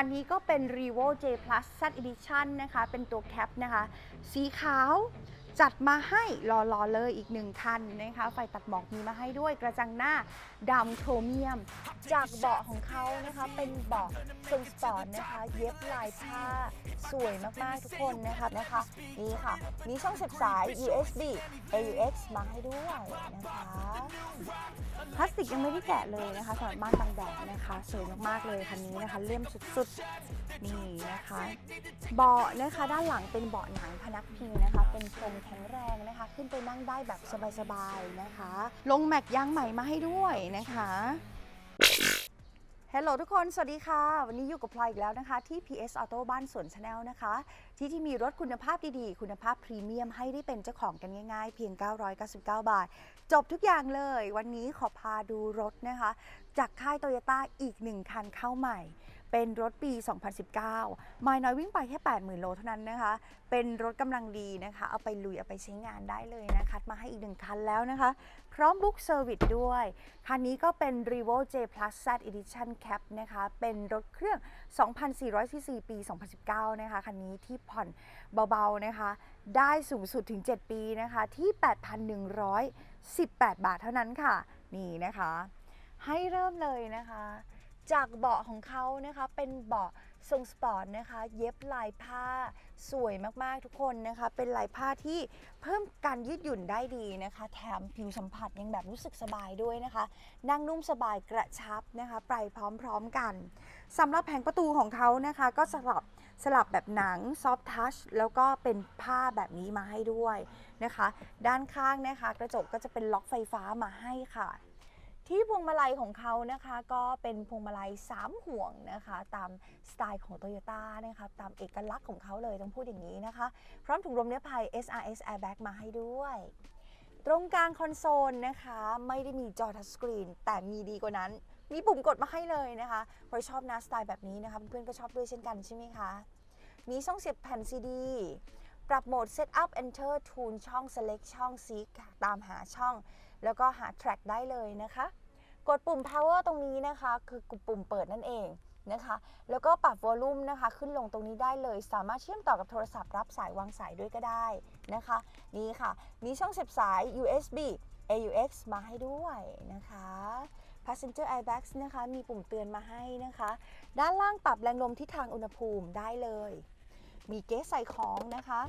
คันนี้ก็เป็น r e v o J Plus Z Edition นะคะ เป็นตัวแคปนะคะ สีขาว จัดมาให้รอๆเลยอีกหนึ่งคันนะคะ ไฟตัดหมอกมีมาให้ด้วยกระจังหน้าดำโครเมียม จากเบาะของเขานะคะ เป็นเบาะทรงสปอร์ตนะคะ เย็บลายผ้าสวยมากๆทุกคนนะคะนะคะนี่ค่ะ มีช่องเสียบสาย USB AUX มาให้ด้วยนะคะพลาสติกยังไม่ได้แกะเลยนะคะสำหรับม่านบางแดดนะคะสวยมากๆเลยคันนี้นะคะเลี่ยมสุดๆนี่นะคะ เบาะนะคะด้านหลังเป็นเบาะหนังพนักพิงนะคะ เป็นพรมแแข็งแรงนะคะ ขึ้นไปนั่งได้แบบสบายๆนะคะ ลงแม็กยางใหม่มาให้ด้วยนะคะฮัลโหลทุกคน สวัสดีค่ะ วันนี้อยู่กับพลอยอีกแล้วนะคะ ที่ PS Auto บ้านสวนชาแนลนะคะ ที่ที่มีรถคุณภาพดีๆ คุณภาพพรีเมียมให้ได้เป็นเจ้าของกันง่ายๆ เพียง 999 บาท จบทุกอย่างเลย วันนี้ขอพาดูรถนะคะ จากค่ายโตโยต้าอีกหนึ่งคันเข้าใหม่ เป็นรถปี 2019ไม่น้อยวิ่งไปแค่ 80,000 โลเท่านั้นนะคะ เป็นรถกำลังดีนะคะ เอาไปลุย เอาไปใช้งานได้เลยนะคะมาให้อีกหนึ่งคันแล้วนะคะ พร้อมบุ๊กเซอร์วิสด้วย คันนี้ก็เป็น r e v o J Plus Z Edition Cap นะคะ เป็นรถเครื่อง 2,400ซีซีปี 2019 นะคะ คันนี้ที่ผ่อนเบาๆนะคะ ได้สูงสุดถึง 7 ปีนะคะ ที่ 8,118 บาทเท่านั้นค่ะ นี่นะคะ ให้เริ่มเลยนะคะ จากเบาะของเขานะคะ เป็นเบาะทรงสปอร์ตนะคะ เย็บลายผ้าสวยมากๆทุกคนนะคะ เป็นลายผ้าที่เพิ่มการยืดหยุ่นได้ดีนะคะ แถมผิวสัมผัสยังแบบรู้สึกสบายด้วยนะคะ นั่งนุ่มสบายกระชับนะคะไปพร้อมๆกันสำหรับแผงประตูของเขานะคะ ก็สลับสลับแบบหนังซอฟทัชแล้วก็เป็นผ้าแบบนี้มาให้ด้วยนะคะ ด้านข้างนะคะ กระจกก็จะเป็นล็อกไฟฟ้ามาให้ค่ะ ที่พวงมาลัยของเขานะคะก็เป็นพวงมาลัย3ห่วงนะคะ ตามสไตล์ของ t o y ยต้นะคะตามเอกลักษณ์ของเขาเลยต้องพูดอย่างนี้นะคะ พร้อมถุงลมนิรภัย SRS Airbag มาให้ด้วย ตรงกลางคอนโซลนะคะ ไม่ได้มีจอทัชสกรีนแต่มีดีกว่านั้น มีปุ่มกดมาให้เลยนะคะพอยชอบนะสไตล์แบบนี้นะคะเพื่อนก็ชอบด้วยเช่นกันใช่ไหมคะ มีช่องเสียบแผ่นซีดีปรับโหมด Setup Enter Tune ช่อง Select ช่อง Seek ตามหาช่อง แล้วก็หา Track ได้เลยนะคะ กดปุ่ม power ตรงนี้นะคะ คือปุ่มเปิดนั่นเองนะคะ แล้วก็ปรับ volume นะคะ ขึ้นลงตรงนี้ได้เลย สามารถเชื่อมต่อกับโทรศัพท์รับสายวางสายด้วยก็ได้นะคะ นี่ค่ะ มีช่องเสียบสาย USB AUX มาให้ด้วยนะคะ passenger airbags นะคะ มีปุ่มเตือนมาให้นะคะ ด้านล่างปรับแรงลมทิศทางอุณหภูมิได้เลย มีเกสใส่ของนะคะ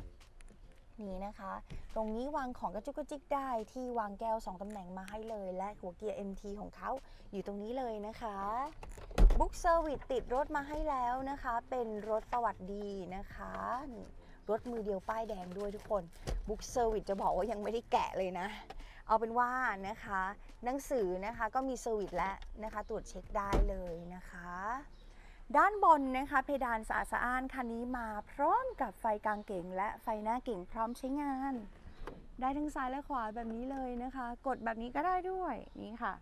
นี่นะคะ ตรงนี้วางของกระจุกกระจิกได้ที่วางแก้ว 2 ตำแหน่งมาให้เลย และหัวเกียร์ MT ของเขาอยู่ตรงนี้เลยนะคะบุ๊กเซอร์วิสติดรถมาให้แล้วนะคะ เป็นรถประวัติดีนะคะรถมือเดียวป้ายแดงด้วยทุกคนบุ๊กเซอร์วิสจะบอกว่ายังไม่ได้แกะเลยนะ เอาเป็นว่านะคะ หนังสือนะคะก็มีเซอร์วิสและนะคะ ตรวจเช็คได้เลยนะคะ ด้านบนนะคะเพดานสะอาดสะอ้านคันนี้มาพร้อมกับไฟกลางเก่ง และไฟหน้าเก่งพร้อมใช้งาน ได้ทั้งซ้ายและขวาแบบนี้เลยนะคะ กดแบบนี้ก็ได้ด้วยนี่ค่ะ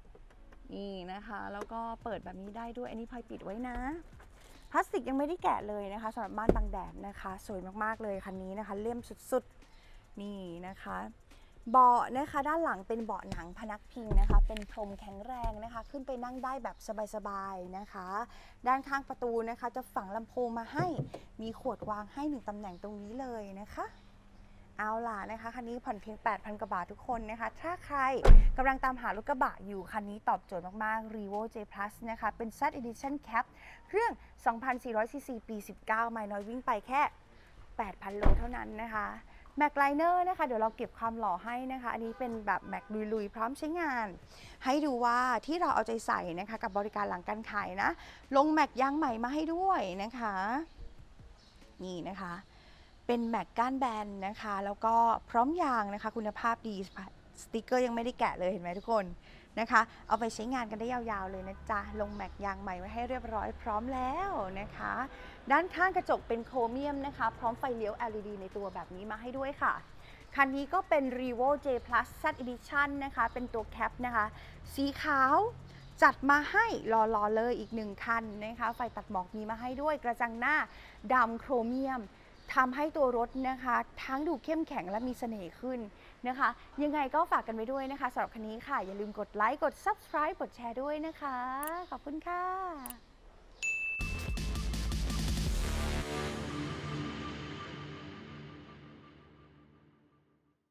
นี่นะคะแล้วก็เปิดแบบนี้ได้ด้วยอันนี้พลอยปิดไว้นะพลาสติกยังไม่ได้แกะเลยนะคะสำหรับม่านบังแดดนะคะ สวยมากๆเลยคันนี้นะคะ เลี่ยมสุดๆ นี่นะคะ เบาะนะคะด้านหลังเป็นเบาะหนังพนักพิงนะคะ เป็นพรมแข็งแรงนะคะ ขึ้นไปนั่งได้แบบสบายๆนะคะ ด้านข้างประตูนะคะ จะฝังลำโพงมาให้มีขวดวางให้หนึ่งตำแหน่งตรงนี้เลยนะคะเอาล่ะนะคะคันนี้ผ่อนเพียง 8,000 กว่าบาททุกคนนะคะ ถ้าใครกำลังตามหารถกระบะอยู่ คันนี้ตอบโจทย์มาก ๆ r e v o J Plus นะคะ เป็น Z Edition Cap เครื่อง 2,400ซีซีปี 19 ไมล์น้อยวิ่งไปแค่ 8,000 โลเท่านั้นนะคะ แม็กไลเนอร์นะคะ เดี๋ยวเราเก็บความหล่อให้นะคะ อันนี้เป็นแบบแม็กลุยๆ พร้อมใช้งาน ให้ดูว่าที่เราเอาใจใส่นะคะกับบริการหลังการขายนะ ลงแม็กยางใหม่มาให้ด้วยนะคะ นี่นะคะเป็นแม็กก้านแบนนะคะ แล้วก็พร้อมยางนะคะ คุณภาพดีสติกเกอร์ยังไม่ได้แกะเลยเห็นไหมทุกคน นะคะ เอาไปใช้งานกันได้ยาวๆเลยนะจ๊ะ ลงแม็กยางใหม่ไว้ให้เรียบร้อยพร้อมแล้วนะคะ ด้านข้างกระจกเป็นโครเมียมนะคะ พร้อมไฟเลี้ยว LED ในตัวแบบนี้มาให้ด้วยค่ะคันนี้ก็เป็น r e v o J Plus Z Edition นะคะ เป็นตัวแคปนะคะ สีขาวจัดมาให้รอๆเลยอีกหนึ่งคันนะคะ ไฟตัดหมอกมีมาให้ด้วยกระจังหน้าดำโครเมียม ทำให้ตัวรถนะคะ ทั้งดูเข้มแข็งและมีเสน่ห์ขึ้นนะคะ ยังไงก็ฝากกันไว้ด้วยนะคะสำหรับคันนี้ค่ะ อย่าลืมกดไลค์กด subscribe กดแชร์ด้วยนะคะ ขอบคุณค่ะ